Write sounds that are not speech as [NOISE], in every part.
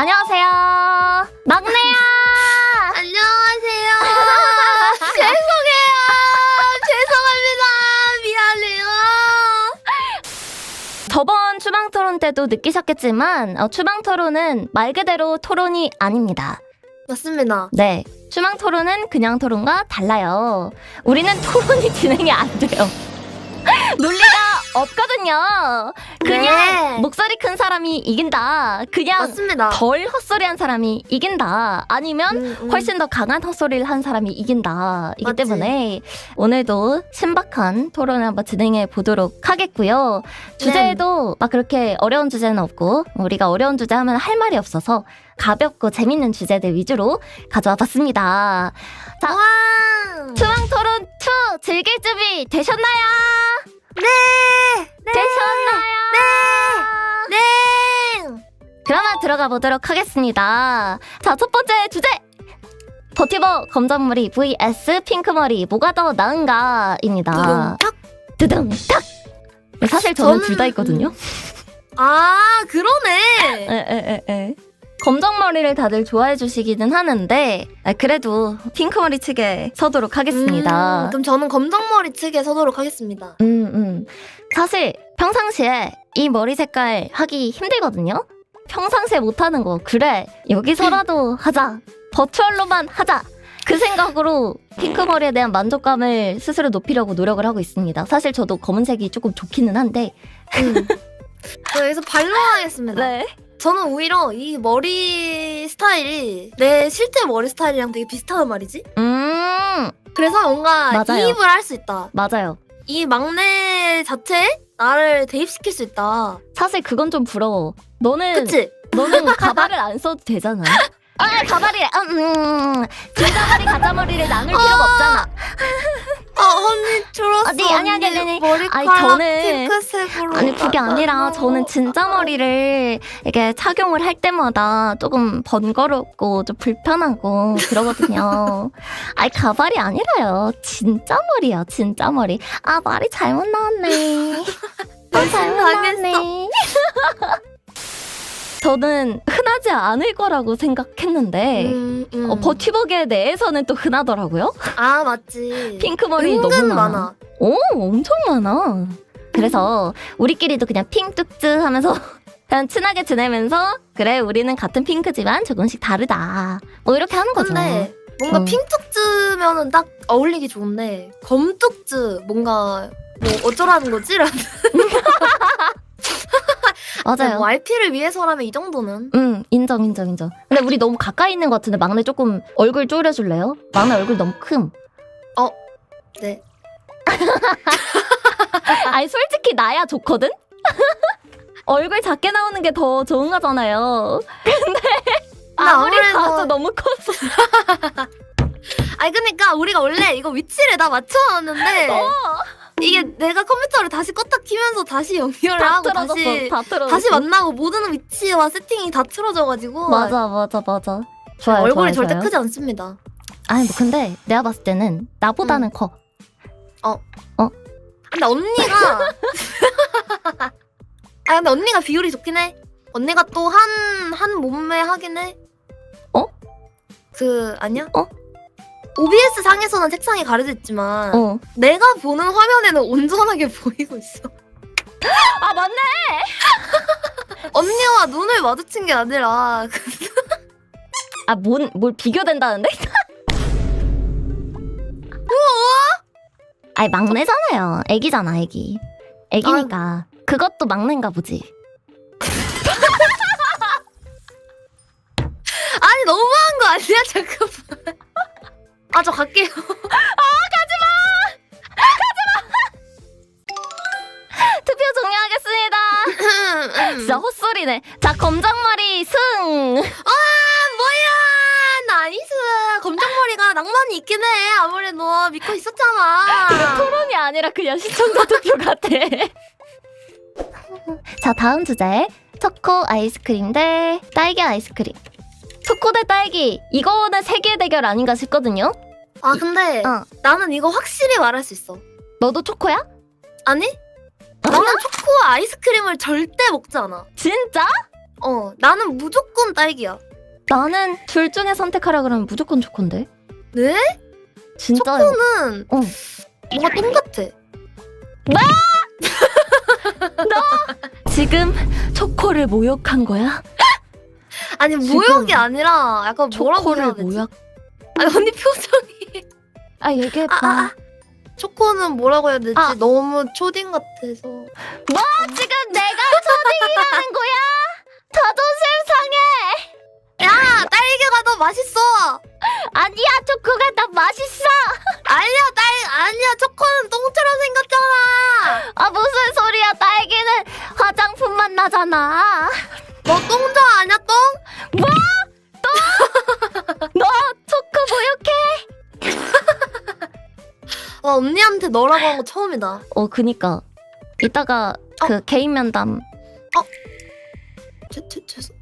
안녕하세요. 막내야. 안녕하세요. [LAUGHS] 죄송해요. 죄송합니다. 미안해요. 저번 추방 토론 때도 느끼셨겠지만 어, 추방 토론은 말 그대로 토론이 아닙니다. 맞습니다. 네. 추방 토론은 그냥 토론과 달라요. 우리는 토론이 [LAUGHS] 진행이 안 돼요. [LAUGHS] 논리가 없거든요. 그냥 네. 목소리 큰 사람이 이긴다. 그냥 맞습니다. 덜 헛소리한 사람이 이긴다. 아니면 음, 음. 훨씬 더 강한 헛소리를 한 사람이 이긴다. 이기 맞지. 때문에 오늘도 신박한 토론을 한번 진행해 보도록 하겠고요. 주제도 막 그렇게 어려운 주제는 없고 우리가 어려운 주제 하면 할 말이 없어서 가볍고 재밌는 주제들 위주로 가져와 봤습니다. 자, 와. 추왕 토론 2 즐길 준비 되셨나요? 네. 네. 되셨나요? 네. 그러면 들어가 보도록 하겠습니다. 자, 첫 번째 주제! 버티버 검정머리 vs 핑크머리 뭐가 더 나은가입니다. 탁. 드등탁! 사실 저는 저는- 둘다 있거든요. 아 그러네. 에에에에. 검정머리를 다들 좋아해 주시기는 하는데 아, 그래도 핑크머리 측에 서도록 하겠습니다. 음, 그럼 저는 검정머리 측에 서도록 하겠습니다. 음, 음. 사실 평상시에 이 머리 색깔 하기 힘들거든요. 평상시에 못하는 거 그래 여기서라도 [LAUGHS] 하자 버추얼로만 하자 그 생각으로 핑크 머리에 대한 만족감을 스스로 높이려고 노력을 하고 있습니다. 사실 저도 검은색이 조금 좋기는 한데 음. 저 여기서 반론하겠습니다. [LAUGHS] 네. 저는 오히려 이 머리 스타일이 내 실제 머리 스타일이랑 되게 비슷하단 말이지. 음 그래서 뭔가 맞아요. 이입을 할 수 있다. 맞아요. 이 막내 자체에 나를 대입시킬 수 있다. 사실 그건 좀 부러워. 너는 그치? 너는 [LAUGHS] 가발을 안 써도 되잖아. 아 가발이 음, 진짜 머리 가짜 머리를 나눌 필요가 없잖아. 아 언니 들었어. 아니, 아니, 아니, 아니, 아니. 머리카락 아니, 저는- 핑크색으로. 아니 그게 아니라 저는 진짜 머리를 이렇게 착용을 할 때마다 조금 번거롭고 좀 불편하고 그러거든요. [LAUGHS] 아니 가발이 아니라요. 진짜 머리요. 진짜 머리. 아 말이 잘못 나왔네. 말 [LAUGHS] 잘못 나왔네. [LAUGHS] 저는 흔하지 않을 거라고 생각했는데 음, 음. 어, 버티버게 내에서는 또 흔하더라고요. 아 맞지. 핑크 머리 은근 너무 많아. 오, 엄청 많아. 그래서 우리끼리도 그냥 핑뚝즈 하면서 [LAUGHS] 그냥 친하게 지내면서 그래 우리는 같은 핑크지만 조금씩 다르다. 뭐 이렇게 하는 거죠. 근데 뭔가 음. 핑뚝즈면은 딱 어울리기 좋은데 검뚝즈 뭔가 뭐 어쩌라는 거지? 라는 [LAUGHS] 맞아요. 뭐 RP를 위해서라면 이 정도는 음 인정 인정 인정. 근데 우리 너무 가까이 있는 것 같은데 막내 조금 얼굴 쪼려줄래요? 막내 얼굴 너무 큼. 네. [LAUGHS] 아니 솔직히 나야 좋거든. [LAUGHS] 얼굴 작게 나오는 게 더 좋은 거잖아요. 근데 아무리 아무래도- 봐도 너무 커서. [LAUGHS] 아니 그러니까 우리가 원래 이거 위치를 다 맞춰놨는데 어. 이게 내가 컴퓨터를 다시 껐다 키면서 다시 연결을 다 하고 틀어졌어. 다시 다 틀어졌어. 다시 만나고 모든 위치와 세팅이 다 틀어져가지고 맞아 맞아 맞아. 좋아요. 얼굴이 좋아요, 절대 좋아요. 크지 않습니다. 아니 뭐 근데 내가 봤을 때는 나보다는 커. 근데 언니가 [LAUGHS] 아 근데 언니가 비율이 좋긴 해. 언니가 또 한 한 몸매 하긴 해. 어? 그 아니야? 어? OBS 상에서는 책상이 가려져 있지만 어. 내가 보는 화면에는 온전하게 [LAUGHS] 보이고 있어. 아 맞네. [LAUGHS] 언니와 눈을 마주친 게 아니라 그 아뭔 뭘 비교된다는데? [LAUGHS] 아니 막내잖아요. 애기잖아 애기. 애기니까 그것도 막내인가 보지. 아니 너무한 거 아니야 잠깐만. 아 저 갈게요. [LAUGHS] [LAUGHS] 투표 종료하겠습니다. [LAUGHS] 진짜 헛소리네. 자 검정머리 승. 아 뭐야 나이스 검정머리가 낭만이 있긴 해 아무래도 믿고 있었잖아 토론이 아니라 그냥 시청자 투표 같아. 자, 다음 주제. 초코 아이스크림 대 딸기 아이스크림. 초코 대 딸기. 이거는 세계 대결 아닌가 싶거든요. 아 근데 어. 나는 이거 확실히 말할 수 있어 너도 초코야? 아니 나는 초코 아이스크림을 절대 먹지 않아 진짜? 어 나는 무조건 딸기야. 나는 둘 중에 선택하라 그러면 무조건 초코인데. 네? 진짜. 초코는 어. 뭔가 똥 같아. [LAUGHS] 지금 초코를 모욕한 거야? 아니 지금 모욕이 아니라 약간 뭐라고 해야 초코를 되지? 모욕. 아니 언니 표정이 [LAUGHS] 아 얘기해봐. 아, 아, 아. 초코는 뭐라고 해야 되지? 아. 너무 초딩 같아서. 뭐 지금 내가 초딩이라는 거야? 자존심 상해. 야 딸기가 더 맛있어. 아니야 초코가 더 맛있어. [LAUGHS] 아니야 딸 아니야 초코는 똥처럼 생겼잖아. 아 무슨 소리야? 딸기는 화장품 맛 나잖아. 너 똥져 아니야 똥? [LAUGHS] 너 초코 모욕해? [LAUGHS] 와 언니한테 너라고 한 거 처음이다. 어 그니까 이따가 그 개인 면담. 죄, 죄, 죄송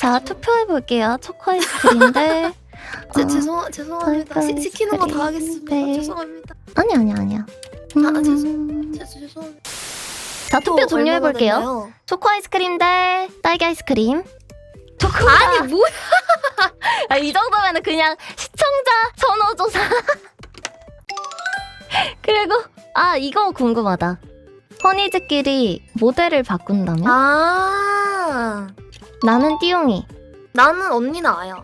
자 투표해 볼게요. 초코 아이스크림인데. [LAUGHS] 죄, 어, 죄송 죄송합니다. 시, 시키는 거 다 하겠습니다. 네. 죄송합니다. 아니 아니 아니야. 아, 음. 죄, 죄송합니다. 자 투표 종료해 볼게요. 초코 아이스크림 대 딸기 아이스크림. 초코가 아니 뭐야? [LAUGHS] 아, 이 정도면은 그냥 시청자 선호조사. [LAUGHS] 그리고 아 이거 궁금하다. 허니즈끼리 모델을 바꾼다면 아 나는 띠용이. 나는 언니 나 아야.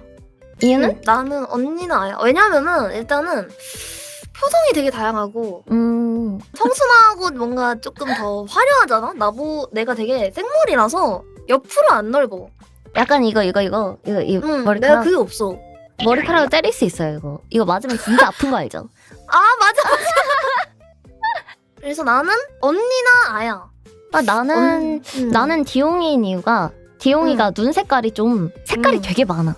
이유는 응, 나는 언니 나 아야. 왜냐면은 일단은 표정이 되게 다양하고 음 청순하고 뭔가 조금 더 화려하잖아. 나보 내가 되게 생머리라서 옆으로 안 넓어. 약간 이거 이거 이거 이거 이 응, 내가 머리카락 그게 없어. 머리카락을 때릴 수 있어요 이거. 이거 맞으면 진짜 아픈 거 알죠? [LAUGHS] 아 맞아 맞아. 그래서 나는 언니나 아야. 아 나는 언- 음. 나는 디용이인 이유가 디용이가 눈 색깔이 좀 색깔이 음. 되게 많아.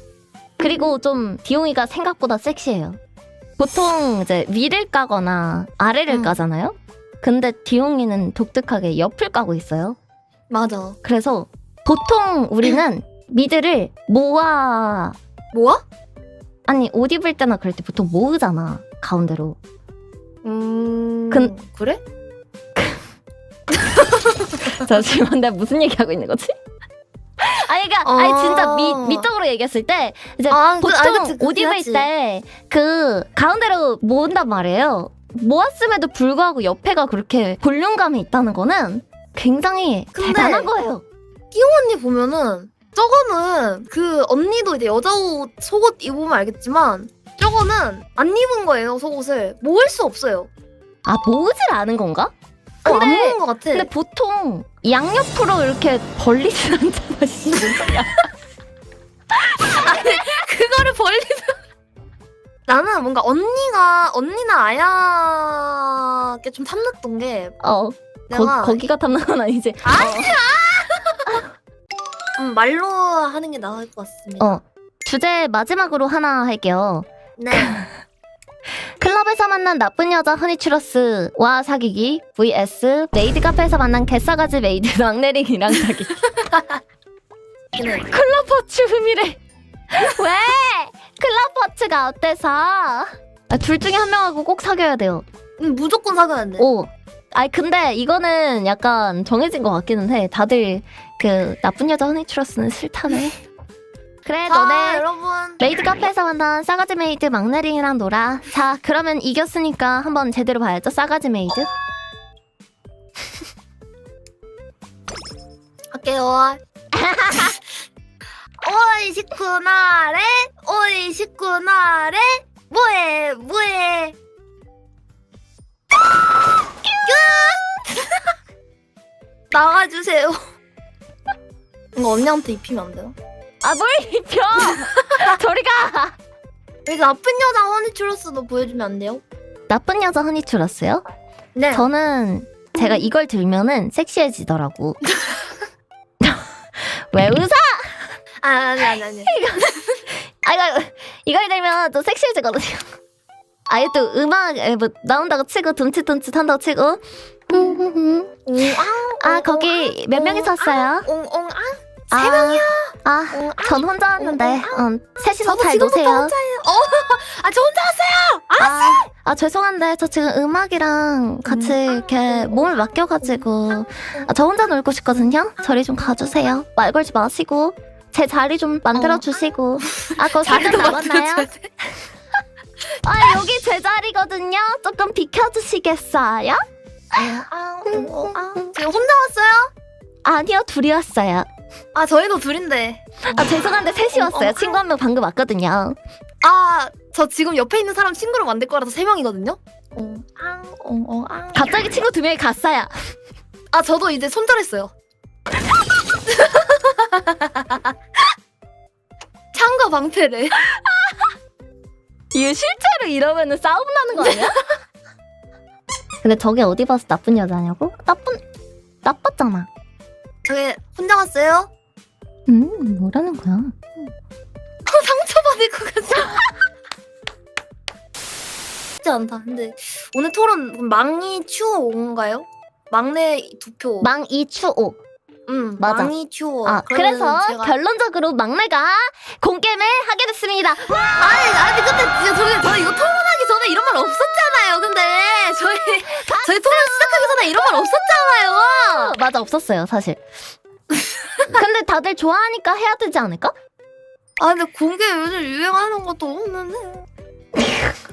그리고 좀 디용이가 생각보다 섹시해요. 보통 이제 위를 까거나 아래를 음. 까잖아요. 근데 디용이는 독특하게 옆을 까고 있어요. 맞아. 그래서 보통 우리는 미드를 모아 뭐야? 아니 옷 입을 때나 그럴 때 보통 모으잖아 가운데로. 음. 근- 그래? [LAUGHS] 잠시만 내가 무슨 얘기하고 있는 거지? [LAUGHS] 아니 그러니까 아니 진짜 미 미적으로 얘기했을 때 이제 아, 그- 보통 아, 그치, 그치, 옷 입을 그치. 때 그 가운데로 모은단 말이에요. 모았음에도 불구하고 옆에가 그렇게 볼륨감이 있다는 거는 굉장히 근데- 대단한 거예요. 언니 보면은 저거는 그 언니도 이제 여자 옷 속옷 입으면 알겠지만 저거는 안 입은 거예요 속옷을 모을 수 없어요. 아 모으질 않은 건가? 어, 안 근데- 모은 것 같아. 근데 보통 양옆으로 이렇게 벌리진 않잖아. 씨. 그거를 벌리면 [LAUGHS] 나는 뭔가 언니가 언니나 아야께 좀 탐났던 게어 내가 거, 기가 탐나는 건 아니지. 음, 말로 하는 게 나을 것 같습니다. 어 주제 마지막으로 하나 할게요. 네. [LAUGHS] 클럽에서 만난 나쁜 여자 허니츄러스와 사귀기 vs 메이드 카페에서 만난 개싸가지 메이드 막내링이랑 사귀기 [LAUGHS] 네. 클럽퍼츠 흠이래 [LAUGHS] 왜? 클럽퍼츠가 어때서? 아, 둘 중에 한 명하고 꼭 사귀어야 돼요 음, 무조건 사귀어야 돼. 오 아니 근데 이거는 약간 정해진 것 같기는 해 다들 그 나쁜 여자 허니츄러스는 싫다네 [LAUGHS] 그래 자, 너네 여러분. 메이드 카페에서 만난 싸가지 메이드 막내링이랑 놀아. 자, 그러면 이겼으니까 한번 제대로 봐야죠. 싸가지 메이드. 할게요. 오이 식구나래, 오이 식구나래, 뭐해, 뭐 나가주세요. [LAUGHS] 이거 언니한테 입히면 안 돼요? 아, 뭘 입혀! [LAUGHS] 저리 가! 여기 나쁜 여자 허니츄러스도 보여주면 안 돼요? 나쁜 여자 허니츄러스요? 네. 저는 제가 이걸 들면은 섹시해지더라고. [LAUGHS] 왜 웃어? 아, 아니, 아니, 아니. 아, 이거, 이걸 들면 또 섹시해지거든요. 아예 또 음악 에, 뭐 나온다고 치고 둠칫둠칫 한다고 치고 옹, 앙, 아 옹, 거기 몇 옹, 명이서 왔어요? 옹, 옹, 앙. 아, 세 명이요? 아, 옹, 앙. 전 혼자 왔는데 어, 음, 셋이서 저도 잘 지금부터 노세요. 혼자예요. 어, [LAUGHS] 아, 저 혼자 왔어요. 아, 아, 아 죄송한데 저 지금 음악이랑 같이 이렇게 몸을 맡겨가지고 아, 저 혼자 놀고 싶거든요. 저리 좀 가주세요. 말 걸지 마시고 제 자리 좀 만들어 주시고. 아 자리도 살짝 남았나요? 만들어줘야 돼. [LAUGHS] 아 여기 제 자리거든요. 조금 비켜주시겠어요? 지금 혼자 왔어요? 아니요 둘이 왔어요. 아 저희도 둘인데. 아 죄송한데 셋이 왔어요. 친구 한 명 방금 왔거든요. 아 저 지금 옆에 있는 사람 친구로 만들 거라서 세 명이거든요. 갑자기 친구 두 명이 갔어요. 아 저도 이제 손절했어요. [LAUGHS] 창과 방패래. 이게 실제로 이러면은 싸움 나는 거 아니야? [LAUGHS] 근데 저게 어디 봐서 나쁜 여자냐고? 나쁜 나빴잖아. 저기 혼자 왔어요? 음 뭐라는 거야? 상처받을 것 같아. 쉽지 않다. 근데 오늘 토론 그럼 망이 추호 온가요? 막내 두 표. 망이추오. 응, 맞아. 망이 추호. 아 그러면은 그래서 제가... 결론적으로 막내가 공게임을 하게 됐습니다. 아니, 아니 근데 진짜 저희 저희 이거 토론하기 전에 이런 말 없었잖아요. 근데 저희 [LAUGHS] 저희 토론 시작하기 전에 이런 말 없었잖아요. 어, 맞아 없었어요 사실. 근데 다들 좋아하니까 해야 되지 않을까? 아 근데 공개 요즘 유행하는 것도 없는데. [LAUGHS]